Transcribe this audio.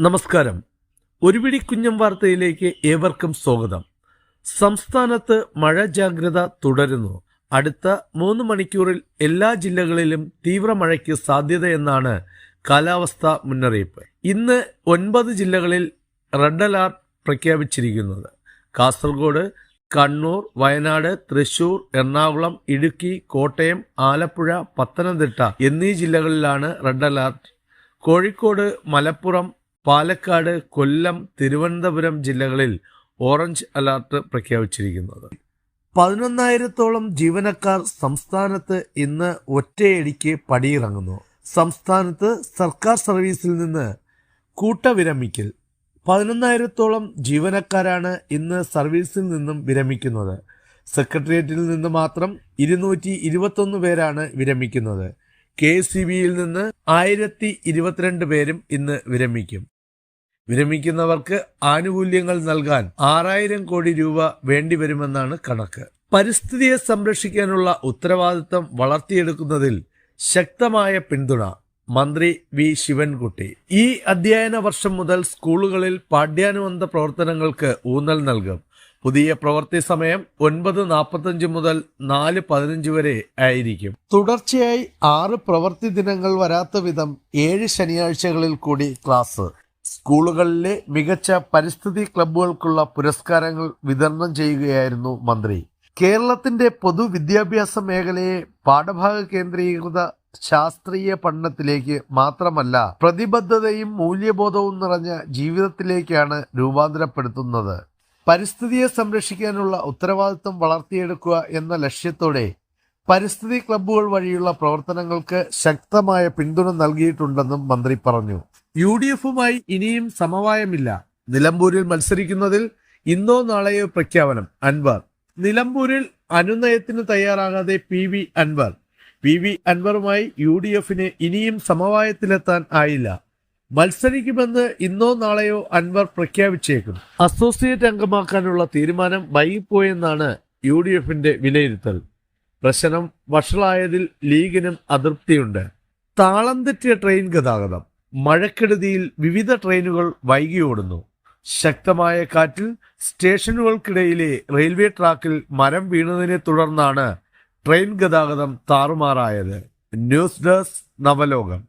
നമസ്കാരം. ഒരു പിടി കുഞ്ഞം വാർത്തയിലേക്ക് ഏവർക്കും സ്വാഗതം. സംസ്ഥാനത്ത് മഴ ജാഗ്രത തുടരുന്നു. അടുത്ത മൂന്ന് മണിക്കൂറിൽ എല്ലാ ജില്ലകളിലും തീവ്ര മഴയ്ക്ക് സാധ്യതയെന്നാണ് കാലാവസ്ഥാ മുന്നറിയിപ്പ്. ഇന്ന് ഒൻപത് ജില്ലകളിൽ റെഡ് അലർട്ട് പ്രഖ്യാപിച്ചിരിക്കുന്നത്. കാസർഗോഡ് കണ്ണൂർ വയനാട് തൃശൂർ എറണാകുളം ഇടുക്കി കോട്ടയം ആലപ്പുഴ പത്തനംതിട്ട എന്നീ ജില്ലകളിലാണ് റെഡ് അലർട്ട്. കോഴിക്കോട് മലപ്പുറം പാലക്കാട് കൊല്ലം തിരുവനന്തപുരം ജില്ലകളിൽ ഓറഞ്ച് അലർട്ട് പ്രഖ്യാപിച്ചിരിക്കുന്നത്. പതിനൊന്നായിരത്തോളം ജീവനക്കാർ സംസ്ഥാനത്ത് ഇന്ന് ഒറ്റയടിക്ക് പടിയിറങ്ങുന്നു. സംസ്ഥാനത്ത് സർക്കാർ സർവീസിൽ നിന്ന് കൂട്ടവിരമിക്കൽ. പതിനൊന്നായിരത്തോളം ജീവനക്കാരാണ് ഇന്ന് സർവീസിൽ നിന്നും വിരമിക്കുന്നത്. സെക്രട്ടേറിയറ്റിൽ നിന്ന് മാത്രം ഇരുന്നൂറ്റി ഇരുപത്തൊന്ന് പേരാണ് വിരമിക്കുന്നത്. കെ സി ബിയിൽ നിന്ന് ആയിരത്തി ഇരുപത്തിരണ്ട് പേരും ഇന്ന് വിരമിക്കും. വിരമിക്കുന്നവർക്ക് ആനുകൂല്യങ്ങൾ നൽകാൻ ആറായിരം കോടി രൂപ വേണ്ടിവരുമെന്നാണ് കണക്ക്. പരിസ്ഥിതിയെ സംരക്ഷിക്കാനുള്ള ഉത്തരവാദിത്തം വളർത്തിയെടുക്കുന്നതിൽ ശക്തമായ പിന്തുണ മന്ത്രി വി. ശിവൻകുട്ടി. ഈ അധ്യയന വർഷം മുതൽ സ്കൂളുകളിൽ പാഠ്യാനുബന്ധ പ്രവർത്തനങ്ങൾക്ക് ഊന്നൽ നൽകും. പുതിയ പ്രവൃത്തി സമയം ഒൻപത് നാൽപ്പത്തഞ്ച് മുതൽ നാല് പതിനഞ്ച് വരെ ആയിരിക്കും. തുടർച്ചയായി ആറ് പ്രവൃത്തി ദിനങ്ങൾ വരാത്ത വിധം ഏഴ് ശനിയാഴ്ചകളിൽ കൂടി ക്ലാസ്. സ്കൂളുകളിലെ മികച്ച പരിസ്ഥിതി ക്ലബ്ബുകൾക്കുള്ള പുരസ്കാരങ്ങൾ വിതരണം ചെയ്യുകയായിരുന്നു മന്ത്രി. കേരളത്തിന്റെ പൊതുവിദ്യാഭ്യാസ മേഖലയെ പാഠഭാഗ കേന്ദ്രീകൃത ശാസ്ത്രീയ പഠനത്തിലേക്ക് മാത്രമല്ല പ്രതിബദ്ധതയും മൂല്യബോധവും നിറഞ്ഞ ജീവിതത്തിലേക്കാണ് രൂപാന്തരപ്പെടുത്തുന്നത്. പരിസ്ഥിതിയെ സംരക്ഷിക്കാനുള്ള ഉത്തരവാദിത്വം വളർത്തിയെടുക്കുക എന്ന ലക്ഷ്യത്തോടെ പരിസ്ഥിതി ക്ലബ്ബുകൾ വഴിയുള്ള പ്രവർത്തനങ്ങൾക്ക് ശക്തമായ പിന്തുണ നൽകിയിട്ടുണ്ടെന്നും മന്ത്രി പറഞ്ഞു. യു ഡി എഫുമായി ഇനിയും സമവായമില്ല. നിലമ്പൂരിൽ മത്സരിക്കുന്നതിൽ ഇന്നോ നാളെയോ പ്രഖ്യാപനം. അൻവർ. നിലമ്പൂരിൽ അനുനയത്തിന് തയ്യാറാകാതെ P V Anvar. P V അൻവറുമായി U D എഫിന് ഇനിയും സമവായത്തിലെത്താൻ ആയില്ല. മത്സരിക്കുമെന്ന് ഇന്നോ നാളെയോ അൻവർ പ്രഖ്യാപിച്ചേക്കും. അസോസിയേറ്റ് അംഗമാക്കാനുള്ള തീരുമാനം വൈകിപ്പോയെന്നാണ് യു ഡി എഫിന്റെ വിലയിരുത്തൽ. പ്രശ്നം വഷളായതിൽ ലീഗിനും അതൃപ്തിയുണ്ട്. താളം തെറ്റിയ ട്രെയിൻ ഗതാഗതം. മഴക്കെടുതിയിൽ വിവിധ ട്രെയിനുകൾ വൈകി ഓടുന്നു. ശക്തമായ കാറ്റിൽ സ്റ്റേഷനുകൾക്കിടയിലെ റെയിൽവേ ട്രാക്കിൽ മരം വീണതിനെ തുടർന്നാണ് ട്രെയിൻ ഗതാഗതം താറുമാറായത്. News desk നവലോകം.